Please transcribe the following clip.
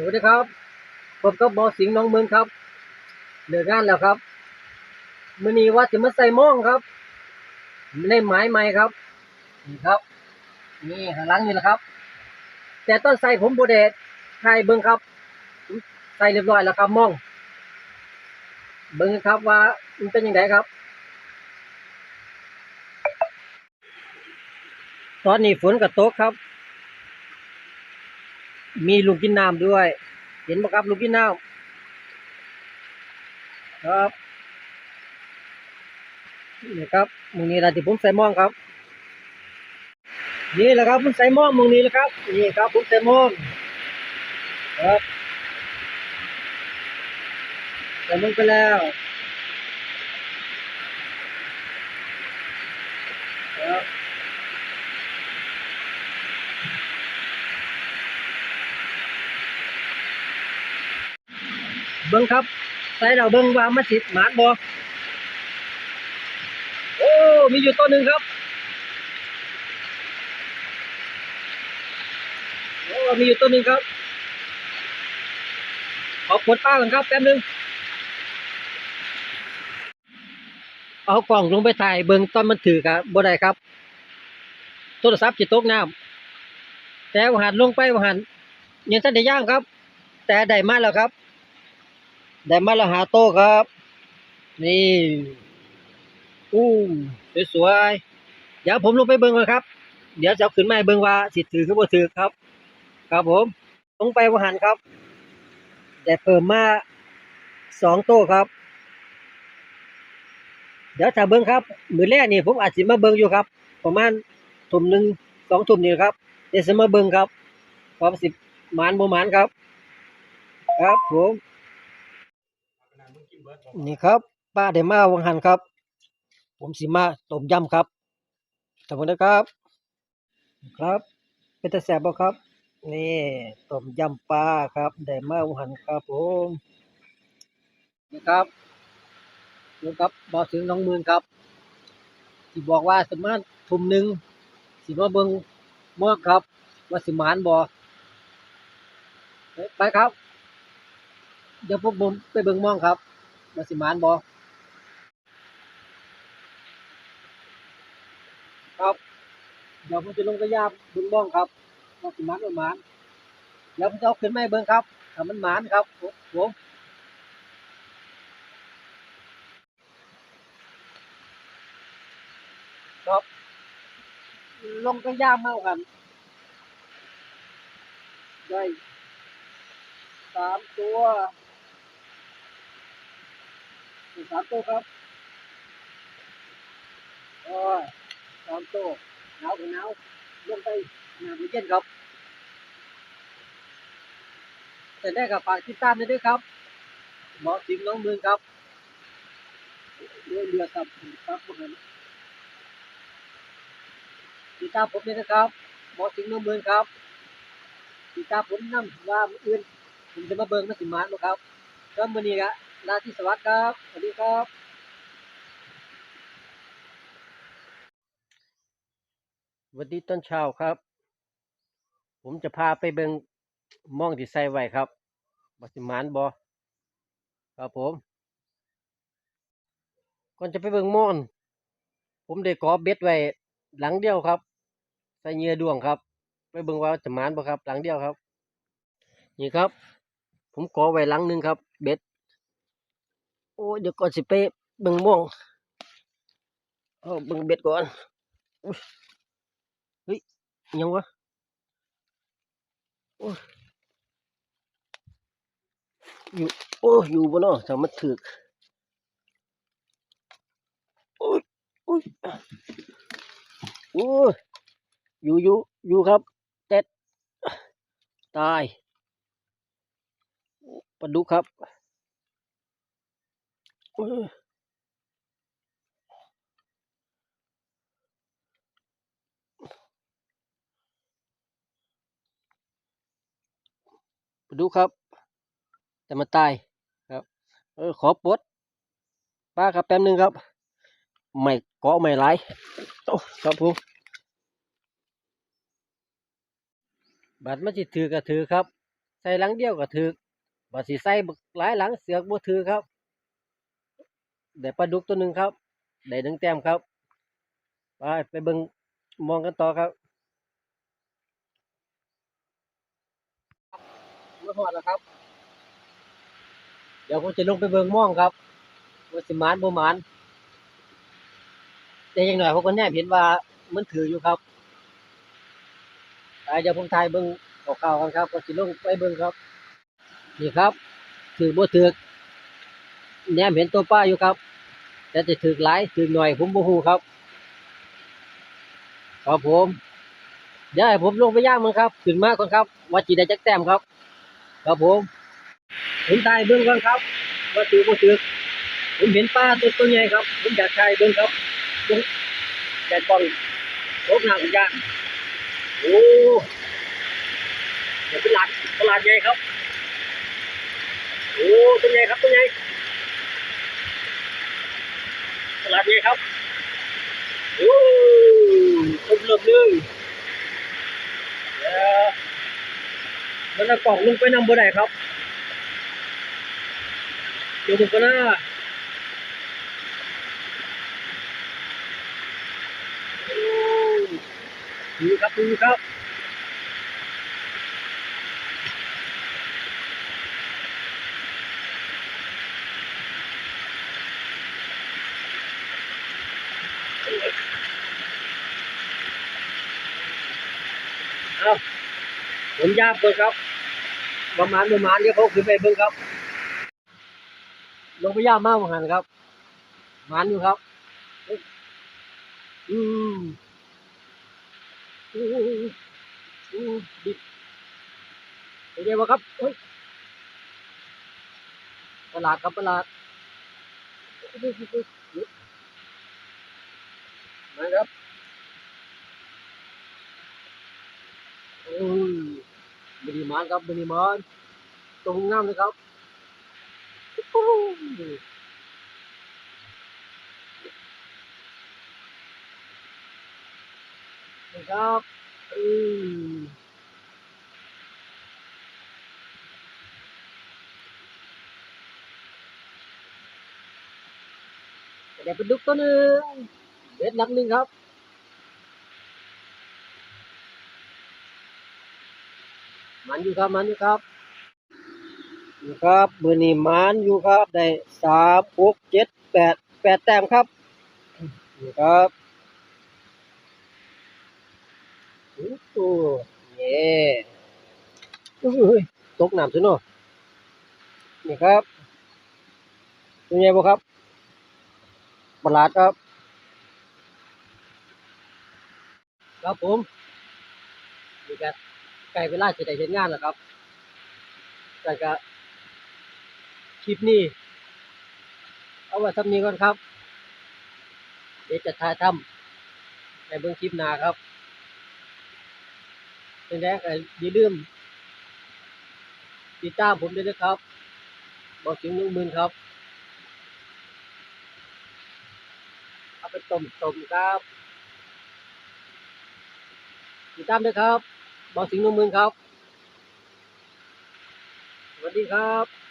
สวัสดีครับ ผมก็บอสิงห์น้องเมืองครับเลิกงานแล้วครับมือนี้ว่าจะมาใส่ม่องครับในหมายใหม่ครับนี่ครับ นี่ข้างหลังนี่แหละครับ แต่ต้นใส่ผมโบเดดใช่เบิ้งครับ ใส่เรียบร้อยแล้วครับม่อง เบิ้งครับว่ามันเป็นยังไงครับ ตอนนี้ฝนก็ตกครับ มีลูกกินน้ำด้วย เห็นไหมครับลูกกินน้ำครับนี่ครับมึงนี้ละที่ผมใส่มองครับ นี่แหละครับผมใส่มองมึงนี้แหละครับนี่ครับผมใส่มองครับใส่มองไปแล้ว เบิ้งครับ ใส่เราเบิ้งว่ามันสิหมานบ่โอ้ มีอยู่ตัวหนึ่งครับ โอ้ มีอยู่ตัวหนึ่งครับ ขอปวดป้าก่อนครับแป๊บนึง เอากล่องลงไปถ่ายเบิ่งตอนมันถือครับบ่ได้ครับ โทรศัพท์จิตตกน้ำแต่หันลงไปหันยังทันได้ย่างครับ แต่ได้มาแล้วครับ ได้มาแล้วหาโต้ครับ นี่อู้สวยๆเดี๋ยวผมลงไปเบิ่งก่อนครับ เดี๋ยวจะขึ้นมาให้เบิ่งว่าสิถือคือบ่ถือครับ ครับผมลงไปว่าหันครับได้เพิ่มมาสองโต้ครับ เดี๋ยวถ้าเบิ่งครับ มือแรกนี่ผมอาจสิมาเบิ่งอยู่ครับ ประมาณทุ่มหนึ่งสองทุ่มนี่ครับเดี๋ยวสิมาเบิ่งครับความสิบหมานบ่หมานครับ ครับผม นี่ครับป้าได้มาวังหันครับ ผมสิมาต้มยำครับขอบคุณนะครับ ครับ เป็นตาแสบบ่ครับ นี่ต้มยำปลาครับได้มาวังหันครับผมนี่ครับอยู่กับบอถึงน้องมืนครับที่บอกว่าสมานทุ่มหนึ่งสิมาเบิงหมอกครับ ว่าสิมานบ่ไปครับ เดี๋ยวพวกผมไปเบิงมองครับ ว่าสิมานบ่ครับ เดี๋ยวผมจะลงกระยาบบิ่งหมองครับว่าสิมานบ่หมานเดี๋ยวผมจะเอาขึ้นไม้เบิ่งครับถ้ามันมานครับผมครับ ลงกระยาบมาเอากันได้สามตัว ได้สามตัวครับโอ้ยสามตัวหนาวกับหนาวลงไปหนาวเย็นครับแต่ได้กับฝากติดตามด้วยด้วยครับหมอสิงห์น้องเมืองครับเรือเรือครับครับพวกนั้นติดตามผมด้วยนะครับหมอสิงห์น้องเมืองครับติดตามผมนำว่าอื่นผมจะมาเบิ่งมาสิมานบ่ครับก็มื้อนี้ก็ ลาที่สวัสดีครับ สวัสดีครับสวัสดีตอนเช้าครับ ผมจะพาไปเบิงมองที่ใส่ไว้ครับว่าสิมานบ่ครับผม ก่อนจะไปเบิงมอน ผมได้ก่อเบ็ดไว้หลังเดียวครับ ใส่เหยื่อดวงครับ ไปเบิงว่าจะมานบ่ครับ หลังเดียวครับ นี่ครับ ผมก่อไว้หลังหนึงครับ เบ็ด โอ้ยเดี๋ยวก่อนสิไปเบิ่งม่องเอาเบิ่งเบ็ดก่อนเฮ้ยยังวะโอ้ยอยู่โอ้ยอยู่บ่เนาะถ้ามันถึกโอ้ยโอ้ยโอ้ยอยู่อยู่อยู่ครับเต็ดตายปลาดุกครับ ดุกครับ แต่มันตายครับ เออขอปลดป้าครับแป๊บหนึงครับ ไม่เกาะไม่ไหลโอ้ครับผมบัดมันสิถือก็ถือครับ ใส่หลังเดียวก็ถึกบ่สิใส่บักหลายหลังเสือกบ่ถือครับ ได้ปลาดุกตัวหนึ่งครับ ได้หนึ่งแต้มครับ ไปไปเบิ่งมองกันต่อครับมาฮอดแล้วครับ เดี๋ยวผมจะลงไปเบิ่งม่องครับว่าสิมานบ่มาน แต่ย่างน้อยผมก็แนบเห็นว่ามันถืออยู่ครับไปเดี๋ยวผมถ่ายเบิ่งคร่าวๆกันครับก็สิลงไปเบิ่งครับ นี่ครับถือบ่ถือ แนมเห็นตัวป้าอยู่ครับ แต่จะถือหลายถือหน่อยผมบ่ฮู้ครับ ครับผมเดี๋ยวให้ผมลงไปย่างมันครับ ขึ้นมาก่อนครับ ว่าจีได้จักแต้มครับ ครับผมผมถ่ายเบิ่งก่อนครับ ว่าถือบ่ถือผมเห็นปลาตัวตัวใหญ่ครับ ผมอยากถ่ายเบิ่งครับตรงแต่กล้องโคกหน้าขอย่างโอ้เดี๋ยวเป็นหลาดตลาดใหญ่ครับ โอ้ตัวใหญ่ครับตัวใหญ่ ตลาดใหญ่ครับโอ้ต้นเริ่มเลยเดี๋ยวมันเอากล่องลงไปนำบ่ได้ครับ เดี๋ยวผมก็น่าโอ้ดูครับดูครับ เอาผมยาเบิ่งครับ ประมาณประมาณเดี๋ยวเขาขึ้นไปเบิ่งครับ ลงไปย่ามมากประมาณครับหมานอยู่ครับ อืมอู้อู้ดิบเป็นไงวะครับเฮ้ยประหลาดครับประหลาด มาครับโอ้ยบริมานครับบริมานตรงงามเลยครับนี่ครับอืมเดี๋ยวไปดูตัวหนึ่ง เด็ดหลักหนึ่งครับ มันอยู่ครับมันอยู่ครับอยู่ครับมือนี้มันอยู่ครับได้สามหกเจ็ดแปดแปดแต้มครับอยู่ครับโอ้โหเย่อุ้ยตกน้ำซะเนาะนี่ครับเป็นไงบ้างครับประหลาดครับ ครับผมนี่ครับกล้เวลาจะได้เห็นงานแล้วครับ แต่ก็คลิปนี้ เอาไว้ทำนี้ก่อนครับ เดี๋ยวจะถ่ายทำในเบื้องคลิปหน้าครับเป็นแรกอย่าลืมติดตามผมด้วยนะครับ บอกถึงลุงมืนครับ เอาไปต้มต้มครับ ติดตามด้วยครับบอกถึงลุงมืนครับ สวัสดีครับ